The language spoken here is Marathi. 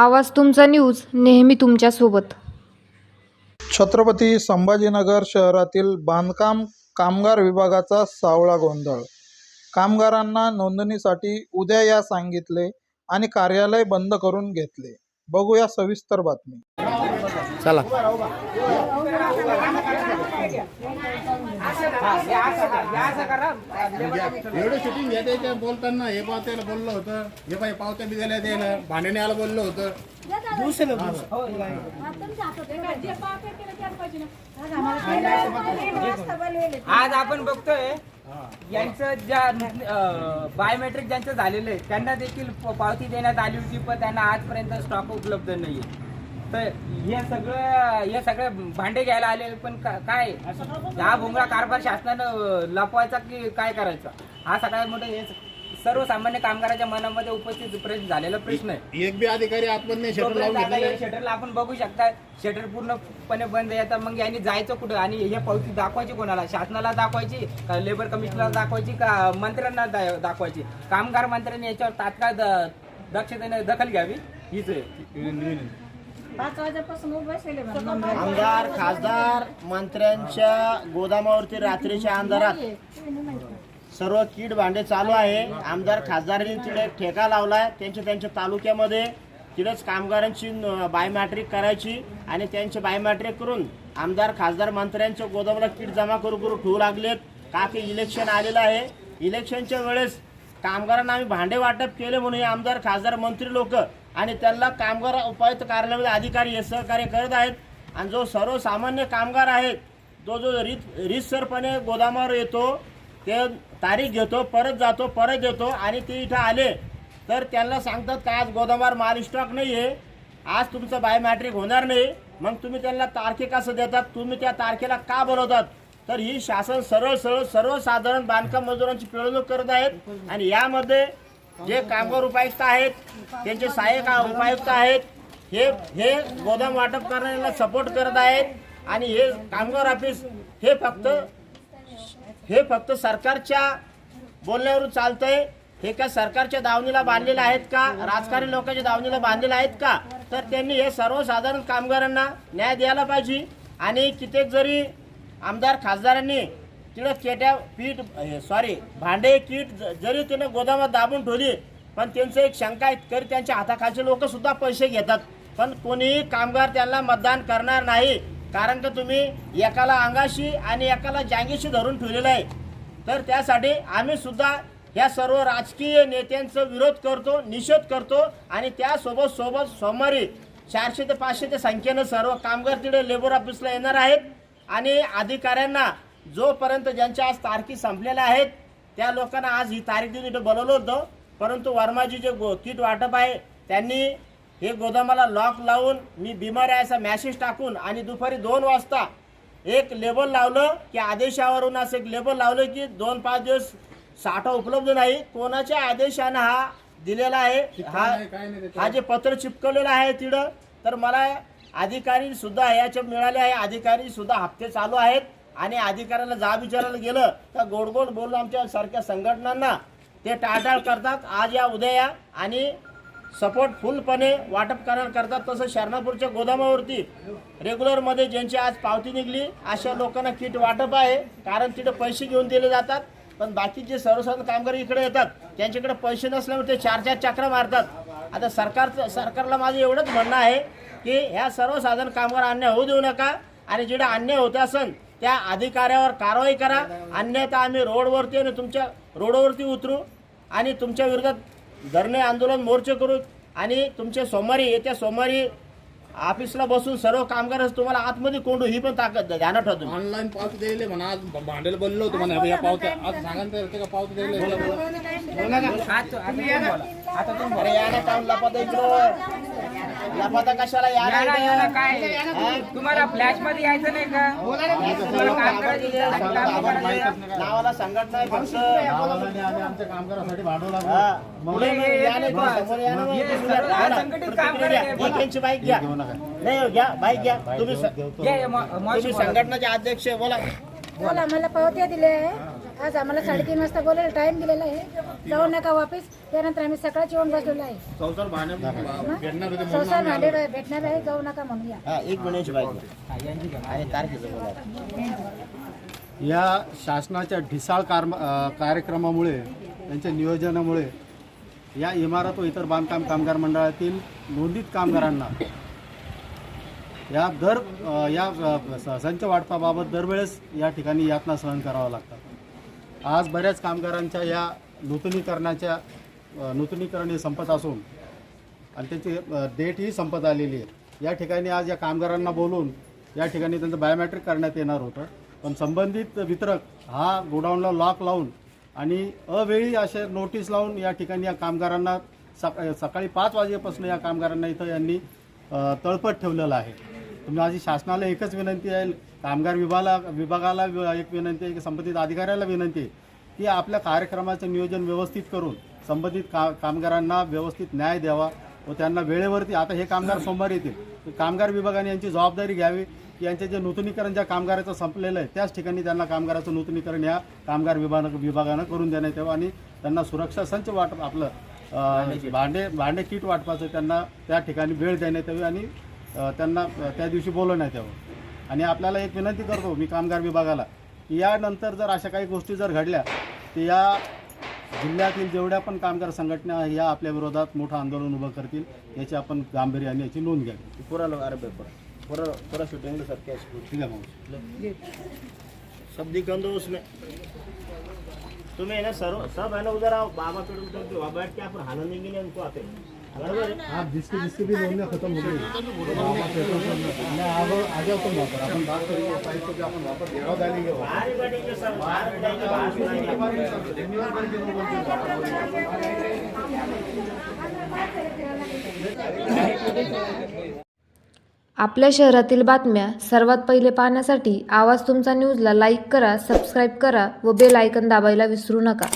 आवाज तुमचा न्यूज नेहमी तुमच्यासोबत. छत्रपती संभाजीनगर शहरातील बांधकाम कामगार विभागाचा सावळा गोंधळ. कामगारांना नोंदणीसाठी उद्या या सांगितले आणि कार्यालय बंद करून घेतले. बघूया सविस्तर बातमी. चला. एवढं शूटिंग घ्या बोलताना हे पावत्याला बोललो होतं हे पाय पावत्या बी दिल्या त्याला भांडण्याला बोललो होतं. आज आपण बघतोय यांचं ज्या बायोमेट्रिक ज्यांचं झालेलं आहे त्यांना देखील पावती देण्यात आली होती पण त्यांना आजपर्यंत स्टॉक उपलब्ध नाहीये. तर हे सगळं हे सगळे भांडे घ्यायला आले पण का- काय? हा भोंगळा कारभार शासनानं लपवायचा की काय करायचा? हा सगळ्यात मोठा हे सर्वसामान्य कामगाराच्या मनामध्ये उपस्थित प्रश्न झालेला प्रश्न आहे. एक बी अधिकारी आतमध्ये शटर लावून घेतलेले शटरला आपण बघू शकता. शटर पूर्णपणे बंद आहे. तर मग यांनी जायचं कुठं? आणि हे पावती दाखवायची कोणाला? शासनाला दाखवायची? का लेबर कमिशनरला दाखवायची? का मंत्र्यांना दा- दाखवायची? कामगार मंत्र्यांनी याच्यावर तात्काळ द- दक्षतेने दखल घ्यावी? हीच आहे. पाच वाजेपासून उभे असेल आमदार खासदार मंत्र्यांच्या गोदामावरती रात्रीच्या अंधारात. सर्व कीड भांडे चालू आहे. आमदार खासदारांनी तिथे ठेका लावलाय. त्यांच्या त्यांच्या तालुक्यामध्ये तिथेच कामगारांची बायोमॅट्रिक करायची आणि त्यांचे बायोमॅट्रिक करून आमदार खासदार मंत्र्यांच्या गोदामाला कीड जमा करू करू ठेवू लागलेत. का की इलेक्शन आलेलं आहे. इलेक्शनच्या वेळेस कामगारांना आम्ही भांडे वाटप केले म्हणून हे आमदार खासदार मंत्री लोक आणि त्यांना कामगार उपायुक्त कार्यालयामध्ये अधिकारी हे सहकार्य करत आहेत. आणि जो सर्वसामान्य कामगार आहे तो जो रीत रीतसरपणे गोदामावर येतो ते तारीख घेतो परत जातो परत येतो आणि ते इथं आले तर त्यांना सांगतात का आज गोदामावर माल स्टॉक नाही आहे आज तुमचं बायोमॅट्रिक होणार नाही मग तुम्ही त्यांना तारखे कसं देतात तुम्ही त्या तारखेला का बोलवतात? तर ही शासन सरळ सरळ सर्वसाधारण बांधकाम मजुरांची पिळवणूक करत आहेत. आणि यामध्ये जे कामगार उपायुक्त आहेत त्यांचे सहाय्यक उपायुक्त आहेत हे हे गोदाम वाटप करण्याला सपोर्ट करत आहेत आणि हे कामगार ऑफिस हे फक्त हे फक्त सरकारच्या बोलण्यावरून चालतंय. हे काय सरकारच्या दावणीला बांधलेलं आहेत का? राजकारणी लोकांच्या दावणीला बांधलेलं आहेत का? तर त्यांनी हे सर्वसाधारण कामगारांना न्याय द्यायला पाहिजे. आणि कित्येक जरी आमदार खासदारांनी तिथं केट्या पीठ सॉरी भांडे कीट ज- जरी तिनं गोदामात दाबून ठेवली पण त्यांचं एक शंका आहे तरी त्यांच्या हाताखालचे लोक सुद्धा पैसे घेतात. पण कोणीही कामगार त्यांना मतदान करणार नाही कारण का तुम्ही एकाला अंगाशी आणि एकाला जांगीशी धरून ठेवलेलं आहे. तर त्यासाठी आम्ही सुद्धा या सर्व राजकीय नेत्यांचा विरोध करतो निषेध करतो आणि त्यासोबत सोबत सोमवारी चारशे ते पाचशे ते संख्येनं सर्व कामगार तिथे लेबर ऑफिसला येणार आहेत. आणि अधिकाऱ्यांना जोपर्यंत ज्यांच्या आज तारखी संपलेल्या आहेत त्या लोकांना आज ही तारीख देऊन इथं बोलवलं होतं. परंतु वर्माजी जे गो किट वाटप आहे त्यांनी हे गोदामाला लॉक लावून मी बिमार आहे असा मॅसेज टाकून आणि दुपारी दोन वाजता एक लेबल लावलं की आदेशावरून असं एक लेबल लावलं की दोन पाच दिवस साठा उपलब्ध नाही. कोणाच्या आदेशानं हा दिलेला आहे? हा हा जे पत्र चिपकवलेलं आहे तिथं तर मला अधिकारी सुद्धा याच्या मिळाले आहे. अधिकारी सुद्धा हप्ते चालू आहेत. आणि अधिकाऱ्याला जा विचारायला गेलं तर गोड गोड बोलून आमच्या सारख्या संघटनांना ते टाळटाळ करतात. आज या उद्या या आणि सपोर्ट फुलपणे वाटप करणार करतात. तसं शरणापूरच्या गोदामावरती रेग्युलरमध्ये ज्यांची आज पावती निघली अशा लोकांना किट वाटप आहे. कारण तिथे पैसे घेऊन दिले जातात. पण बाकीचे सर्वसाधारण कामगार इकडे येतात त्यांच्याकडे पैसे नसल्यामुळे ते चार चार चक्र मारतात. आता सरकारचं सरकारला माझं एवढंच म्हणणं आहे की ह्या सर्वसाधारण कामगार अन्याय होऊ देऊ नका. आणि जिकडे अन्याय होत असेल त्या अधिकाऱ्यावर कारवाई करा. अन्यथा आम्ही रोडवरती आणि तुमच्या रोडवरती उतरू आणि तुमच्या विरोधात धरणे आंदोलन मोर्चे करू आणि तुमच्या सोमवारी येत्या सोमवारी ऑफिसला बसून सर्व कामगार तुम्हाला आतमध्ये कोंडू ही पण ताकद ध्यानात ठेवा तुम्ही. ऑनलाईन पावती दिले म्हणा आज बोललो होतो म्हणा या पावत्या आज सांगा ना ते का पावती दिले आता तुम्ही काम लपाता कशाला. काय तुम्हाला फ्लॅशमध्ये यायचं नाही का तुम्हाला काम करायचं आहे, काम करायचं आहे. नावाला संघटना आहे फक्त आमच्या कामगारासाठी भांडवला. पुढे मग या नाही समोर या ना मग. हे तुम्ही सर्व घ्या ना. असंघटित काम प्रतिक्रिया घ्या. करायचे. एक त्यांची बाईक घ्या नाही हो, घ्या बाईक घ्या तुम्ही स- घ्या, मॉ- मॉशी तुम्ही बोला. संघटनाचे अध्यक्ष बोला बोला मला पावत्या दिल्या आज आम्हाला साडेतीन वाजता बोलायला टाइम दिलेला आहे. जाऊ नका वापस. त्यानंतर आम्ही सकाळची येऊन बसलेलो आहे. संसार भांडे भेटणार होते संसार भांडे भेटणार आहे. जाऊ नका हा एक आणि तारखेचं बोला. या शासनाच्या ढिसाळ कारम अ, कार्यक्रमामुळे त्यांच्या नियोजनामुळे या इमारत व इतर बांधकाम कामगार मंडळातील नोंदित कामगारांना या दर या संच वाटपाबाबत दरवेळेस या ठिकाणी यातना सहन करावं लागतात आज बऱ्याच कामगारांच्या या नूतनीकरणाच्या नूतनीकरण हे संपत असून आणि त्याची डेट डेटही संपत आलेली आहे. या ठिकाणी आज या कामगारांना बोलून या ठिकाणी त्यांचं बायोमॅट्रिक करण्यात येणार होतं. पण संबंधित वितरक हा गोडाऊनला लॉक लावून आणि अवेळी असे नोटीस लावून या ठिकाणी या कामगारांना सका सकाळी पाच वाजेपासून या कामगारांना इथं यांनी तळपट तळपत ठेवलेलं आहे. माझी शासनाला एकच विनंती आहे कामगार विभागाला विभागाला एक विनंती आहे की संबंधित अधिकाऱ्याला विनंती आहे की आपल्या कार्यक्रमाचं नियोजन व्यवस्थित करून संबंधित का कामगारांना व्यवस्थित न्याय द्यावा व त्यांना वेळेवरती आता हे कामगार सोमवार येतील. कामगार विभागाने यांची जबाबदारी घ्यावी की यांचे जे नूतनीकरण ज्या कामगाराचं संपलेलं आहे त्याच ठिकाणी त्यांना कामगाराचं नूतनीकरण या कामगार विभाग विभागानं करून देण्यात यावं आणि त्यांना सुरक्षा संच वाटप आपलं भांडे भांडे किट वाटपाचं त्यांना त्या ठिकाणी वेळ देण्यात यावी आणि त्यांना त्या दिवशी बोलवण्यात यावं. आणि आपल्याला एक विनंती करतो मी कामगार विभागाला की यानंतर जर अशा काही गोष्टी जर घडल्या तर या जिल्ह्यातील जेवढ्या पण कामगार संघटना या आपल्या विरोधात मोठं आंदोलन उभं करतील याची आपण गांभीर्याने याची नोंद घ्यावी. पूरा लोग अरे पूरा पूरा शूटिंग सर कैश ठीक आहे सब दिखन दो उसमें तुम्हें है ना सर सब है ना उधर आओ बाबा पेड़ उधर वहाँ बैठ के आनंद देंगे नहीं उनको आते बराबर? आप जिसकी जिसकी भी खतम हो गई मैं आगे आ जाओ तुम वहाँ पर अपन बात करेंगे साइड को भी अपन वहाँ पर घेराव डालेंगे वहाँ बाहर बैठेंगे सर बाहर बैठेंगे बाहर सुनाएंगे आपल्या शहरातील बातम्या सर्वात पहिले पाहण्यासाठी आवाज तुमचा न्यूजला लाईक करा सबस्क्राईब करा व बेल आयकन दाबायला विसरू नका.